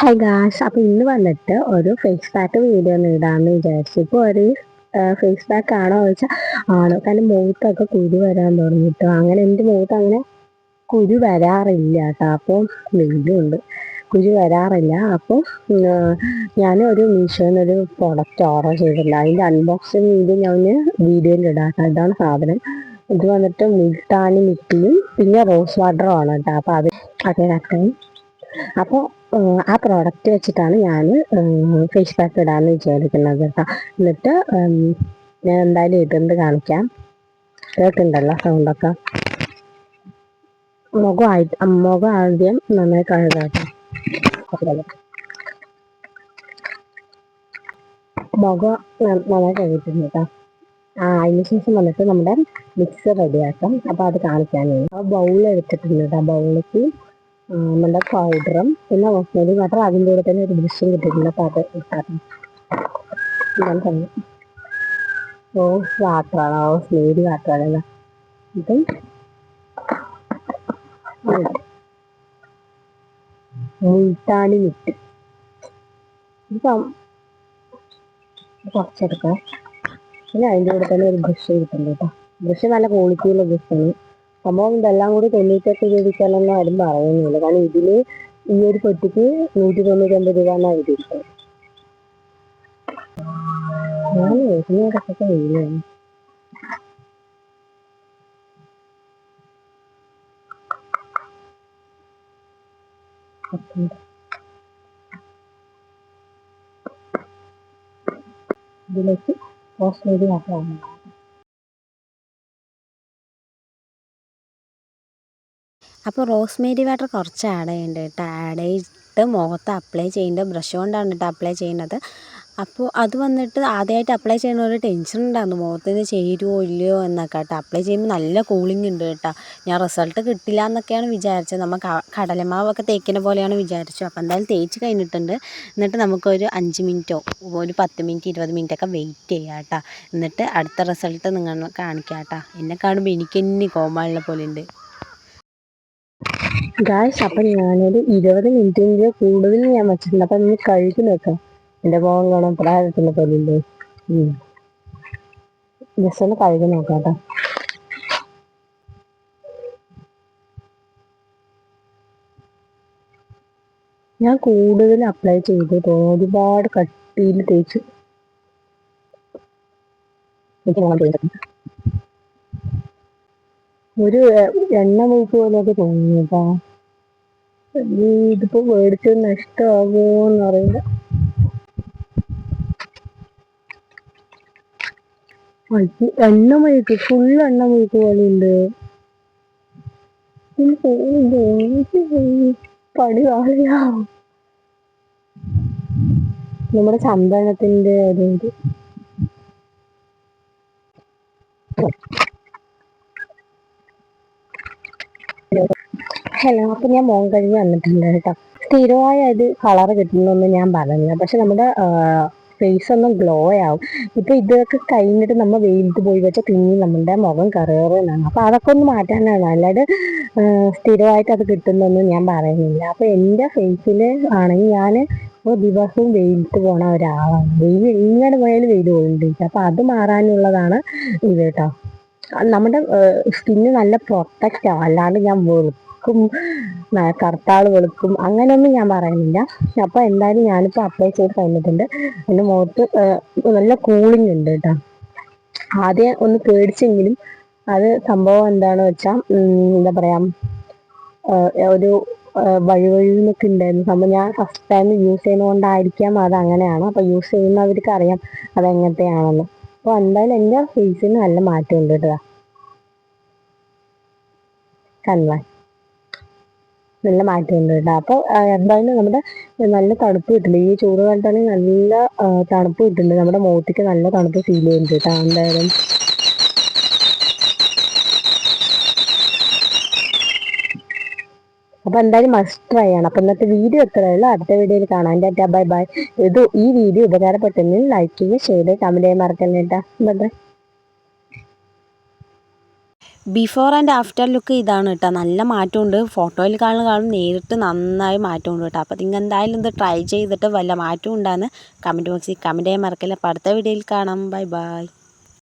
Hi Gauss അപ്പോൾ ഇന്ന് വന്നിട്ട് ഒരു ഫേസ് പാക്ക് വീഡിയോ ഒന്ന് ഇടാമെന്ന് വിചാരിച്ചു. ഇപ്പോൾ ഒരു ഫേസ് പാക്ക് ആണോ ചോദിച്ചാൽ ആണോ. കാരണം മൂത്തൊക്കെ കുരു വരാൻ തുടങ്ങിട്ടോ അങ്ങനെ എന്റെ മൂത്ത് അങ്ങനെ കുരു വരാറില്ല കേട്ടോ. അപ്പോൾ വെയിലുണ്ട് കുരു വരാറില്ല. അപ്പോൾ ഞാൻ ഒരു മീഷോന്നൊരു പ്രൊഡക്റ്റ് ഓർഡർ ചെയ്തിട്ടുണ്ട്. അതിന്റെ അൺബോക്സിങ് വീഡിയോ ഞാൻ വീഡിയോയിൽ ഇടാം ഇതാണ് സാധനം. ഇത് വന്നിട്ട് മുൾട്ടാനി മിറ്റിയും പിന്നെ റോസ് വാട്ടറും ആണ് കേട്ടോ. അപ്പോൾ അത് അതേ കറക്റ്റായി അപ്പോൾ ആ പ്രോഡക്റ്റ് വെച്ചിട്ടാണ് ഞാൻ ഫേസ് പാക്ക് ഇടാമെന്ന് വിചാരിക്കുന്നത് കേട്ടോ. എന്നിട്ട് ഞാൻ എന്തായാലും ഇടുന്നത് കാണിക്കാം? കേട്ടുണ്ടല്ലോ സൗണ്ടൊക്കെ മുഖം മുഖം ആദ്യം നന്നായി കഴുകാട്ടോ. മുഖം നന്നായി കഴുകിയിട്ടുണ്ട് കേട്ടോ. ആ അതിന് ശേഷം വന്നിട്ട് നമ്മുടെ മിക്സർ റെഡിയാക്കാം. അപ്പോൾ അത് കാണിക്കാനാണ് ആ ബൗൾ എടുത്തിട്ടുണ്ട് കേട്ടോ ബൗളിലേക്ക് നമ്മുടെ പൗഡറും പിന്നെ റോസ്മേരി വാട്ടർ അതിന്റെ കൂടെ തന്നെ ഒരു ദൃശ്യം കിട്ടിയിട്ടുണ്ട്. അപ്പോൾ അത് തന്നെ റോസ് വാട്ടറാണ്. റോസ്മേരി വാട്ടറാണ് ഇത് മിട്ട് ഇപ്പം കുറച്ചെടുക്കാം. പിന്നെ അതിന്റെ കൂടെ തന്നെ ഒരു ബ്രഷ് കിട്ടുന്നുണ്ട് കേട്ടോ. ബ്രഷ് നല്ല ക്വാളിറ്റിയുള്ള ബ്രഷാണ് സംഭവം ഇതെല്ലാം കൂടി തൊണ്ണൂറ്റെട്ട് രൂപയ്ക്കാണെന്ന് ആരും പറയുന്നില്ല. കാരണം ഇതിൽ ഈ ഒരു പെട്ടിക്ക് നൂറ്റി തൊണ്ണൂറ്റൊമ്പത് രൂപ എന്നാണ് എഴുതിയിരിക്കുന്നത് ഞാൻ എഴുതുന്നതൊക്കെ ഇതിലേക്ക് റോസ്മേരി മാത്രമാണ് അപ്പോൾ റോസ്മേരി വാട്ടർ കുറച്ച് ആഡ് ചെയ്യേണ്ടത് കേട്ടോ ആഡ് ചെയ്തിട്ട് മുഖത്ത് അപ്ലൈ ചെയ്യേണ്ടത് ബ്രഷ് കൊണ്ടാണ് കേട്ടോ അപ്ലൈ ചെയ്യുന്നത് അപ്പോൾ അത് വന്നിട്ട് ആദ്യമായിട്ട് അപ്ലൈ ചെയ്യുന്ന ഒരു ടെൻഷൻ ഉണ്ടായിരുന്നു. മുഖത്തിന് ചേരുമോ ഇല്ലയോ എന്നൊക്കെ കേട്ടോ അപ്ലൈ ചെയ്യുമ്പോൾ നല്ല കൂളിംഗ് ഉണ്ട് കേട്ടോ ഞാൻ റിസൾട്ട് കിട്ടില്ല എന്നൊക്കെയാണ് വിചാരിച്ചത്. നമ്മൾ കടലമാവൊക്കെ തേക്കുന്ന പോലെയാണ് വിചാരിച്ചു അപ്പോൾ എന്തായാലും തേച്ച് കഴിഞ്ഞിട്ടുണ്ട്. എന്നിട്ട് നമുക്കൊരു അഞ്ച് മിനിറ്റോ ഒരു പത്ത് മിനിറ്റ് ഇരുപത് മിനിറ്റ് ഒക്കെ വെയിറ്റ് ചെയ്യാം കേട്ടോ എന്നിട്ട് അടുത്ത റിസൾട്ട് നിങ്ങൾ കാണിക്കാം കേട്ടോ എന്നെ കാണുമ്പോൾ എനിക്ക് തന്നെ കോമാളിനെ പോലെ ഉണ്ട്. ഗായ്സ് അപ്പം ഞാനൊരു ഇരുപത് മിനിറ്റിന്റെ കൂടുതൽ ഞാൻ വെച്ചിട്ടുണ്ട്. അപ്പം നീ കഴിച്ചു നോക്കാം. എന്റെ മുഖം കാണാൻ പ്രായത്തിന്റെ പോലെ ജസ്റ്റ് ഒന്ന് കഴുകി നോക്കാം ഞാൻ കൂടുതൽ അപ്ലൈ ചെയ്ത് തോന്നുന്നു ഒരുപാട് കട്ടിയിൽ തേച്ചു. ഒരു എണ്ണ മൂക്ക് പോലെയൊക്കെ തോന്നുന്നു കേട്ടോ. ഇതിപ്പോ മേടിച്ചത് നഷ്ടമാകുമോന്ന് അറിയില്ല. എണ്ണ മയക്ക് ഫുൾ എണ്ണ മയക്ക് പോലെ ഉണ്ട് പണി കാളിയാവും നമ്മുടെ ചന്ദനത്തിന്റെ ഒരു ഇത് ഹലോ അപ്പൊ ഞാൻ മോൻ കഴിഞ്ഞ് വന്നിട്ടുണ്ട് കേട്ടോ. സ്ഥിരമായ ഇത് കളർ കിട്ടുന്നൊന്നും ഞാൻ പറഞ്ഞില്ല. പക്ഷെ നമ്മുടെ ഫേസ് ഒന്ന് ഗ്ലോ ആവും. ഇപ്പൊ ഇതൊക്കെ കഴിഞ്ഞിട്ട് നമ്മൾ വെയിലത്ത് പോയി വെച്ചാൽ പിന്നെ നമ്മുടെ മുഖം കറിയേറുന്നതാണ് അപ്പൊ അതൊക്കെ ഒന്ന് മാറ്റാനാണ്. അല്ലാണ്ട് സ്ഥിരമായിട്ട് അത് കിട്ടുന്നൊന്നും ഞാൻ പറയുന്നില്ല. അപ്പൊ എന്റെ ഫേസിൽ ആണെങ്കിൽ ഞാൻ ദിവസവും വെയിലത്ത് പോണ ഒരാളാണ്. വെയിൽ എങ്ങനെ പോയാലും വെയിൽ പോയിട്ടുണ്ട് അപ്പൊ അത് മാറാനുള്ളതാണ് ഇത് കേട്ടോ. നമ്മുടെ സ്കിന്ന് നല്ല പ്രൊട്ടക്റ്റ് ആവും. അല്ലാണ്ട് ഞാൻ വെളുക്കും. കറുത്താൾ വെളുക്കും. അങ്ങനെയൊന്നും ഞാൻ പറയുന്നില്ല. അപ്പോൾ എന്തായാലും ഞാനിപ്പോൾ അപ്ലൈ ചെയ്ത് കഴിഞ്ഞിട്ടുണ്ട്. എന്റെ മുഖത്ത് നല്ല കൂളിംഗ് ഉണ്ട് കേട്ടോ ആദ്യം ഒന്ന് പേടിച്ചെങ്കിലും അത് സംഭവം എന്താണെന്ന് വെച്ചാൽ എന്താ പറയാ ഒരു വഴി വഴിന്നൊക്കെ ഉണ്ടായിരുന്നു. സംഭവം ഞാൻ ഫസ്റ്റ് ടൈം യൂസ് ചെയ്യുന്നതുകൊണ്ടായിരിക്കാം അത് അങ്ങനെയാണ്. അപ്പോൾ യൂസ് ചെയ്യുന്നവർക്ക് അറിയാം അത് എങ്ങനത്തെയാണെന്ന്. അപ്പോൾ എന്തായാലും എന്റെ ഫേസിന് നല്ല മാറ്റമുണ്ട് കേട്ടോ കൺവാൻ നല്ല മാറ്റമുണ്ട് കേട്ടോ അപ്പോൾ എന്തായാലും നമ്മുടെ നല്ല തണുപ്പ് കിട്ടുന്നുണ്ട് ഈ ചൂട് കാലത്താണെങ്കിൽ നല്ല തണുപ്പ് കിട്ടുന്നുണ്ട് നമ്മുടെ മുഖത്തേക്ക് നല്ല തണുപ്പ് ഫീൽ ചെയ്യുന്നുണ്ട് കേട്ടോ എന്തായാലും. അപ്പൊ എന്തായാലും മസ്റ്റ് ട്രൈ ആണ്. അപ്പൊ ഇന്നത്തെ വീഡിയോ എത്രയുള്ളൂ അടുത്ത വീഡിയോയിൽ കാണാൻ ടാറ്റാ ബൈ ബൈ ഇത് ഈ വീഡിയോ ഉപകാരപ്പെട്ടെങ്കിൽ ലൈക്ക് ചെയ്യുക ഷെയർ ചെയ്യുക കമന്റ് ചെയ്യാൻ മറക്കല്ലേട്ടാ bye before and after look ഇതാണ് കേട്ടോ. നല്ല മാറ്റമുണ്ട്. ഫോട്ടോയിൽ കാണുന്ന കാണും. നേരിട്ട് നന്നായി മാറ്റമുണ്ട് കേട്ടോ. അപ്പോൾ നിങ്ങൾ എന്തായാലും ഇത് ട്രൈ ചെയ്തിട്ട് വല്ല മാറ്റം ഉണ്ടാകുന്ന കമന്റ് ബോക്സിൽ കമന്റ് ചെയ്യാൻ മറക്കില്ല. അപ്പോൾ അടുത്ത വീഡിയോയിൽ കാണാം. Bye bye